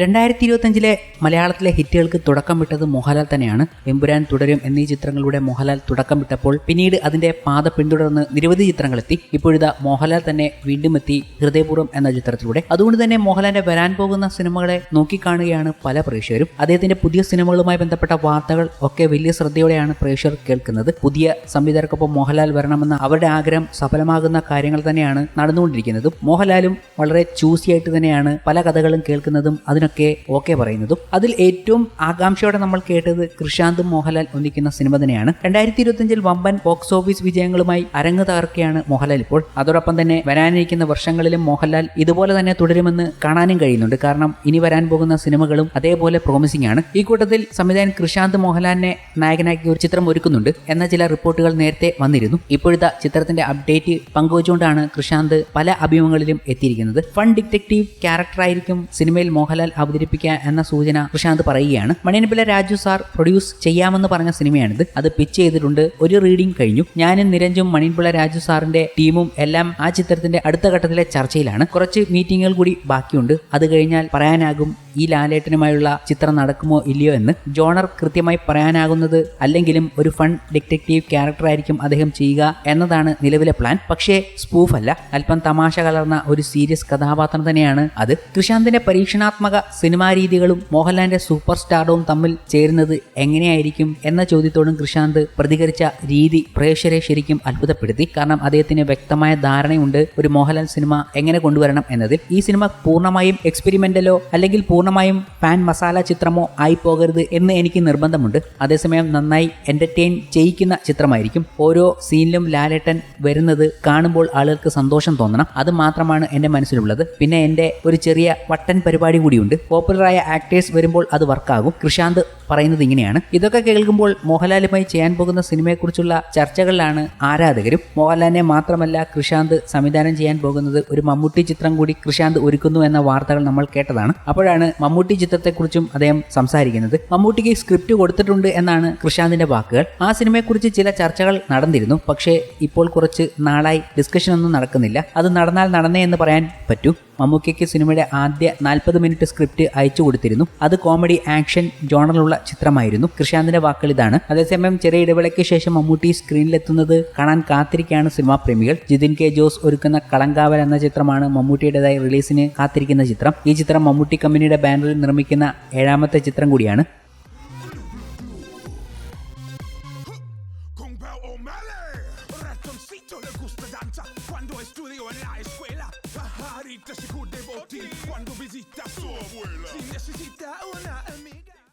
രണ്ടായിരത്തി ഇരുപത്തഞ്ചിലെ മലയാളത്തിലെ ഹിറ്റുകൾക്ക് തുടക്കം വിട്ടത് മോഹൻലാൽ തന്നെയാണ്. എമ്പുരാൻ തുടരും എന്നീ ചിത്രങ്ങളിലൂടെ മോഹൻലാൽ തുടക്കം വിട്ടപ്പോൾ പിന്നീട് അതിന്റെ പാത പിന്തുടർന്ന് നിരവധി ചിത്രങ്ങളെത്തി. ഇപ്പോഴിതാ മോഹൻലാൽ തന്നെ വീണ്ടും എത്തി ഹൃദയപൂർവം എന്ന ചിത്രത്തിലൂടെ. അതുകൊണ്ട് തന്നെ മോഹൻലാലിന്റെ വരാൻ പോകുന്ന സിനിമകളെ നോക്കിക്കാണുകയാണ് പല പ്രേക്ഷകരും. അദ്ദേഹത്തിന്റെ പുതിയ സിനിമകളുമായി ബന്ധപ്പെട്ട വാർത്തകൾ ഒക്കെ വലിയ ശ്രദ്ധയോടെയാണ് പ്രേക്ഷകർ കേൾക്കുന്നത്. പുതിയ സംവിധായകർക്കൊപ്പം മോഹൻലാൽ വരണമെന്ന അവരുടെ ആഗ്രഹം സഫലമാകുന്ന കാര്യങ്ങൾ തന്നെയാണ് നടന്നുകൊണ്ടിരിക്കുന്നതും. മോഹൻലാലും വളരെ ചൂസിയായിട്ട് തന്നെയാണ് പല കഥകളും കേൾക്കുന്നതും. അതിനൊക്കെ ഓക്കെ പറയുന്നതും അതിൽ ഏറ്റവും ആകാംക്ഷയോടെ നമ്മൾ കേട്ടത് കൃഷാന്തും മോഹൻലാൽ ഒന്നിക്കുന്ന സിനിമ തന്നെയാണ്. രണ്ടായിരത്തി ഇരുപത്തിയഞ്ചിൽ വമ്പൻ ബോക്സ് ഓഫീസ് വിജയങ്ങളുമായി അരങ്ങ് തകർക്കുകയാണ് മോഹൻലാൽ ഇപ്പോൾ. അതോടൊപ്പം തന്നെ വരാനിരിക്കുന്ന വർഷങ്ങളിലും മോഹൻലാൽ ഇതുപോലെ തന്നെ തുടരുമെന്ന് കാണാനും കഴിയുന്നുണ്ട്. കാരണം ഇനി വരാൻ പോകുന്ന സിനിമകളും അതേപോലെ പ്രോമിസിംഗ് ആണ്. ഈ കൂട്ടത്തിൽ സംവിധായകൻ കൃഷാന്ത് മോഹൻലാലിനെ നായകനാക്കി ഒരു ചിത്രം ഒരുക്കുന്നുണ്ട് എന്ന ചില റിപ്പോർട്ടുകൾ നേരത്തെ വന്നിരുന്നു. ഇപ്പോഴത്തെ ചിത്രത്തിന്റെ അപ്ഡേറ്റ് പങ്കുവച്ചുകൊണ്ടാണ് കൃഷാന്ത് പല അഭിമുഖങ്ങളിലും എത്തിയിരിക്കുന്നത്. ഫൺ ഡിറ്റക്റ്റീവ് ക്യാരക്ടറായിരിക്കും സിനിമയിൽ മോഹൻലാൽ അവതരിപ്പിക്കുക എന്ന സൂചന പ്രശാന്ത് പറയുകയാണ്. മണിയൻപിള്ള രാജു സാർ പ്രൊഡ്യൂസ് ചെയ്യാമെന്ന് പറഞ്ഞ സിനിമയാണിത്. അത് പിച്ച് ചെയ്തിട്ടുണ്ട്. ഒരു റീഡിംഗ് കഴിഞ്ഞു. ഞാനും നിരഞ്ജും മണിയൻപിള്ള രാജു സാറിന്റെ ടീമും എല്ലാം ആ ചിത്രത്തിന്റെ അടുത്ത ഘട്ടത്തിലെ ചർച്ചയിലാണ്. കുറച്ച് മീറ്റിംഗുകൾ കൂടി ബാക്കിയുണ്ട്. അത് കഴിഞ്ഞാൽ പറയാനാകും ഈ ലാലേട്ടനുമായുള്ള ചിത്രം നടക്കുമോ ഇല്ലയോ എന്ന് ജോണർ കൃത്യമായി പറയാനാകുന്നത് അല്ലെങ്കിലും ഒരു ഫൺ ഡിറ്റക്റ്റീവ് ക്യാരക്ടർ ആയിരിക്കും അദ്ദേഹം ചെയ്യുക എന്നതാണ് നിലവിലെ പ്ലാൻ പക്ഷേ സ്പൂഫ് അല്ല. അല്പം തമാശ കലർന്ന ഒരു സീരിയസ് കഥാപാത്രം തന്നെയാണ് അത്. കൃഷാന്തിന്റെ പരീക്ഷണാത്മക സിനിമാ രീതികളും മോഹൻലാലിന്റെ സൂപ്പർ സ്റ്റാർഡവും തമ്മിൽ ചേരുന്നത് എങ്ങനെയായിരിക്കും എന്ന ചോദ്യത്തോടും കൃഷാന്ത് പ്രതികരിച്ച രീതി പ്രേക്ഷകരെ ശരിക്കും അത്ഭുതപ്പെടുത്തി. കാരണം അദ്ദേഹത്തിന് വ്യക്തമായ ധാരണയുണ്ട് ഒരു മോഹൻലാൽ സിനിമ എങ്ങനെ കൊണ്ടുവരണം എന്നതിൽ. ഈ സിനിമ പൂർണമായും എക്സ്പെരിമെന്റലോ അല്ലെങ്കിൽ പൂർണമായും ഫാൻ മസാല ചിത്രമോ ആയി പോകരുത് എന്ന് എനിക്ക് നിർബന്ധമുണ്ട്. അതേസമയം നന്നായി എന്റർടൈൻ ചെയ്യിക്കുന്ന ചിത്രമായിരിക്കും. ഓരോ സീനിലും ലാലേട്ടൻ വരുന്നത് കാണുമ്പോൾ ആളുകൾക്ക് സന്തോഷം തോന്നണം. അത് മാത്രമാണ് എന്റെ മനസ്സിലുള്ളത്. പിന്നെ എന്റെ ഒരു ചെറിയ വട്ടൻ പരിപാടി കൂടിയുണ്ട്. പോപ്പുലറായ ആക്ടേഴ്സ് വരുമ്പോൾ അത് വർക്കാകും കൃഷാന്ത് പറയുന്നത് ഇങ്ങനെയാണ്. ഇതൊക്കെ കേൾക്കുമ്പോൾ മോഹൻലാലുമായി ചെയ്യാൻ പോകുന്ന സിനിമയെക്കുറിച്ചുള്ള ചർച്ചകളിലാണ് ആരാധകരും. മോഹൻലാലിനെ മാത്രമല്ല കൃഷാന്ത് സംവിധാനം ചെയ്യാൻ പോകുന്നത് ഒരു മമ്മൂട്ടി ചിത്രം കൂടി കൃഷാന്ത് ഒരുക്കുന്നു എന്ന വാർത്തകൾ നമ്മൾ കേട്ടതാണ്. അപ്പോഴാണ് മമ്മൂട്ടി ചിത്രത്തെക്കുറിച്ചും അദ്ദേഹം സംസാരിക്കുന്നത്. മമ്മൂട്ടിക്ക് സ്ക്രിപ്റ്റ് കൊടുത്തിട്ടുണ്ട് എന്നാണ് കൃഷാന്തിന്റെ വാക്കുകൾ. ആ സിനിമയെക്കുറിച്ച് ചില ചർച്ചകൾ നടന്നിരുന്നു. പക്ഷേ ഇപ്പോൾ കുറച്ച് നാളായി ഡിസ്കഷൻ ഒന്നും നടക്കുന്നില്ല. അത് നടന്നാൽ നടന്നേ എന്ന് പറയാൻ പറ്റൂ. മമ്മൂക്കയ്ക്ക് സിനിമയുടെ ആദ്യ നാൽപ്പത് മിനിറ്റ് സ്ക്രിപ്റ്റ് അയച്ചു കൊടുത്തിരുന്നു. അത് കോമഡി ആക്ഷൻ ജോണറിലുള്ള ചിത്രമായിരുന്നു. കൃഷാന്തിന്റെ വാക്കുകൾ ഇതാണ്. അതേസമയം ചെറിയ ഇടവേളയ്ക്ക് ശേഷം മമ്മൂട്ടി സ്ക്രീനിലെത്തുന്നത് കാണാൻ കാത്തിരിക്കുകയാണ് സിനിമാ പ്രേമികൾ. ജിതിൻ കെ ജോസ് ഒരുക്കുന്ന കളങ്കാവൽ എന്ന ചിത്രമാണ് മമ്മൂട്ടിയുടേതായി റിലീസിന് കാത്തിരിക്കുന്ന ചിത്രം. ഈ ചിത്രം മമ്മൂട്ടി കമ്പനിയുടെ ബാനറിൽ നിർമ്മിക്കുന്ന ഏഴാമത്തെ ചിത്രം കൂടിയാണ്. Margarita se curte por ti cuando visitas a abuela. Si necesita una amiga.